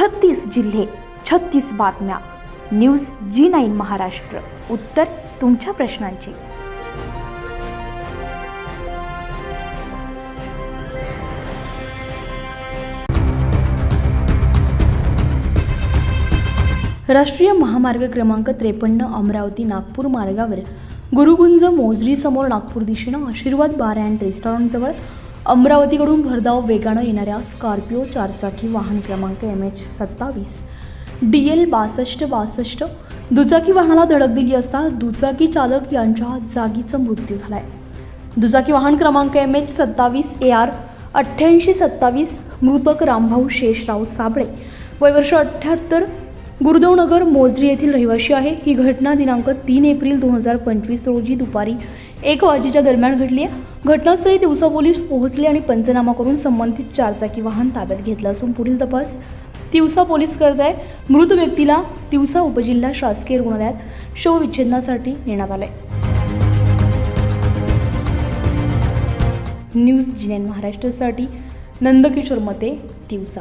छत्तीस जिल्हे छत्तीस बातम्या. News G nine Maharashtra. उत्तर तुमच्या प्रश्नांची. राष्ट्रीय महामार्ग क्रमांक त्रेपन्न अमरावती नागपूर मार्गावर गुरुगुंज मोजरी समोर नागपूर दिशेनं आशीर्वाद बार अँड रेस्टॉरंटजवळ अमरावतीकडून भरधाव वेगानं येणाऱ्या स्कॉर्पिओ चारचाकी वाहन क्रमांक एम एच सत्तावीस. डी एल बासष्ट बासष्ट. दुचाकी वाहनाला धडक दिली असता दुचाकी चालक यांच्या जागीचा मृत्यू झालाय. दुचाकी वाहन क्रमांक एम एच सत्तावीस ए आर अठ्ठ्याऐंशी सत्तावीस मृतक रामभाऊ शेषराव साबळे. वय वर्ष अठ्ठ्याहत्तर गुरुदेवनगर मोजरी येथील रहिवासी आहे. ही घटना दिनांक तीन एप्रिल दोन हजार पंचवीस रोजी दुपारी एक वाजेच्या दरम्यान घडली आहे. घटनास्थळी दिवसा पोलीस पोहोचले आणि पंचनामा करून संबंधित चारचाकी वाहन ताब्यात घेतलं असून पुढील तपास तिवसा पोलीस करत आहे मृत व्यक्तीला तिवसा उपजिल्हा शासकीय रुग्णालयात शवविच्छेदनासाठी नेण्यात आलंय. न्यूज जिनेन महाराष्ट्रासाठी नंदकिशोर मते दिवसा.